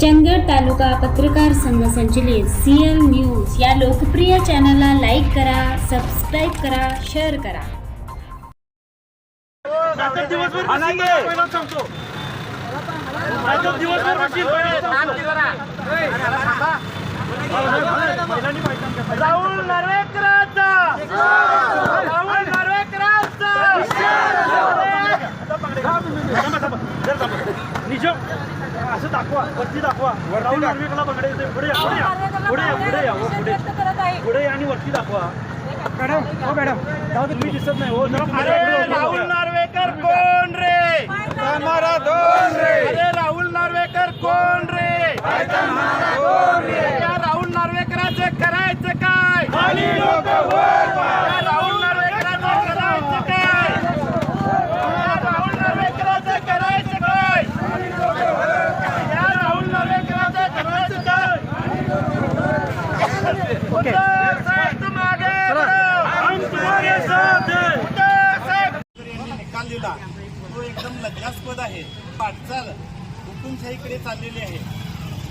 चंदगड तालुका पत्रकार संघ संचलित सीएल न्यूज या लोकप्रिय चॅनलला लाईक करा सबस्क्राईब करा शेअर करा. राहुल नार्वेकरांचा. राहुल नार्वेकरांचा. निजम असं दाखवा वरती दाखवा. राहुल नार्वेकरला पकडायचं पुढे या पुढे या. पुढे या पुढे या पुढे. पुढे या आणि वरती दाखवा. मॅडम हो मॅडम. तुम्ही दिसत नाही हो जरा अरे राहुल नार्वेकर कोण रे दोन रे अरे राहुल नार्वेकर कोण रे या राहुल नार्वेकरांचं करायचं काय या राहुल नार्वेकरांचं करायचं काय या राहुल नार्वेकरांचं करायचं काय या राहुल नार्वेकरांचं करायचं काय उद्धव साहेब तुम आगे बढ़ो. हम तुम्हारे साथ हैं. उद्धव साहेब यांनी निकाल दिला तो एकदम लज्जास्पद आहे. वाटचाल हुकुमशाहीकडे चाललेली आहे.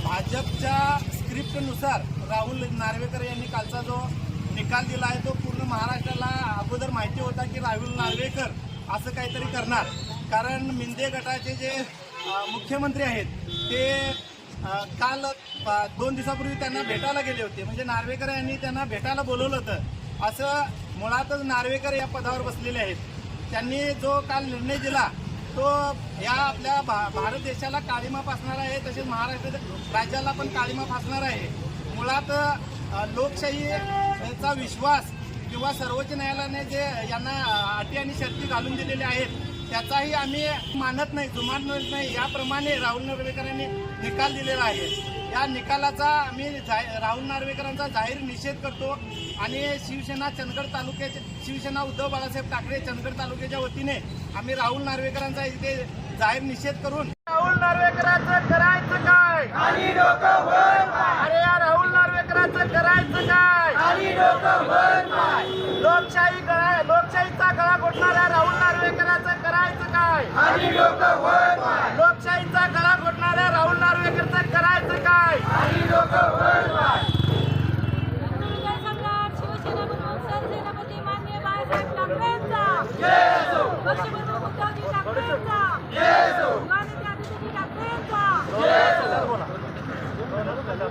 भाजपच्या स्क्रिप्टनुसार राहुल नार्वेकर यांनी कालचा जो निकाल दिला आहे तो पूर्ण महाराष्ट्राला अगोदर माहिती होता की राहुल नार्वेकर असं काहीतरी करणार. कारण मिंदे गटाचे जे मुख्यमंत्री आहेत ते काल दोन दिवसापूर्वी त्यांना भेटायला गेले होते. म्हणजे नार्वेकर यांनी त्यांना भेटायला बोलवलं होतं. असं मुळातच नार्वेकर या पदावर बसलेले आहेत. त्यांनी जो काल निर्णय दिला तो या आपल्या भा- भारत देशाला काळीमा फासणार आहे तसेच महाराष्ट्र राज्याला पण काळीमा फासणार आहे. मुळात लोकशाहीचा विश्वास किंवा सर्वोच्च न्यायालयाने जे यांना अटी आणि शर्ती घालून दिलेल्या आहेत त्याचाही आम्ही मानत नाही जुमानत नाही. याप्रमाणे राहुल नार्वेकरांनी निकाल दिलेला आहे. या निकालाचा आम्ही राहुल नार्वेकरांचा जाहीर निषेध करतो आणि शिवसेना चंदगड तालुक्याचे शिवसेना उद्धव बाळासाहेब ठाकरे चंदगड तालुक्याच्या वतीने आम्ही राहुल नार्वेकरांचा इथे जाहीर निषेध करून राहुल नार्वेकरांचं करा काय अरे या राहुल नार्वेकरांचं करायचं काय लोकशाही गळा लोकशाहीचा गळा घोटणाऱ्या राहुल नार्वेकरांचं काय लोकशाहीचा गळा घोटणाऱ्या राहुल नार्वेकरचं करायचं काय?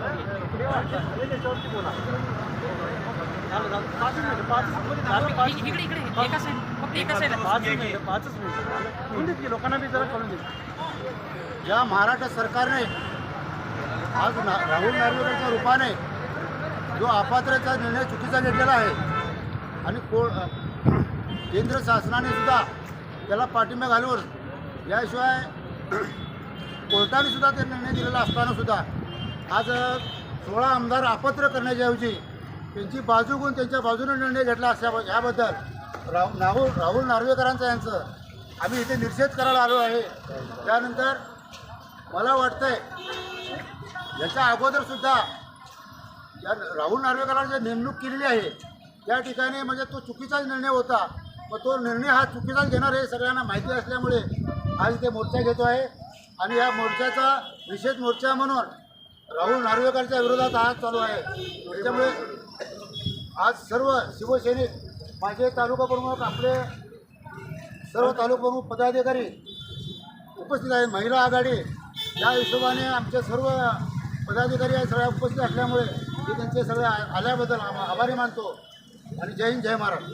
विजय इकडे इकडे एका साईड फक्त एका पाच मिनिट पाचच मिनिट की लोकांना मी जरा कळून देत या महाराष्ट्र सरकारने आज ना राहुल नार्वेकरच्या रूपाने जो अपात्रचा निर्णय चुकीचा घेतलेला आहे आणि को केंद्र शासनाने सुद्धा त्याला पाठिंबा घालून याशिवाय कोर्टाने सुद्धा ते निर्णय दिलेला असताना सुद्धा आज सोळा आमदार अपात्र करण्याच्याऐवजी त्यांची बाजू घेऊन त्यांच्या बाजूने निर्णय घेतला असल्या याबद्दल राहु राहुल राहुल नार्वेकरांचं यांचं आम्ही इथे निषेध करायला आलो आहे. त्यानंतर मला वाटतंय याच्या अगोदरसुद्धा या राहुल नार्वेकरांनी जे नेमणूक केलेली आहे त्या ठिकाणी म्हणजे तो चुकीचाच निर्णय होता. मग तो निर्णय हा चुकीचाच घेणार हे सगळ्यांना माहिती असल्यामुळे आज इथे मोर्चा घेतो आहे. आणि या मोर्चाचा निषेध मोर्चा म्हणून राहुल नार्वेकरच्या विरोधात आज चालू आहे. त्याच्यामुळे आज सर्व शिवसैनिक माझे तालुका प्रमुख आपले सर्व तालुका प्रमुख पदाधिकारी उपस्थित आहेत. महिला आघाडी या हिशोबाने आमचे सर्व पदाधिकारी आहेत सगळ्या उपस्थित असल्यामुळे मी त्यांचे सगळे आल्याबद्दल आम- आभारी मानतो. आणि जय हिंद जय महाराष्ट्र.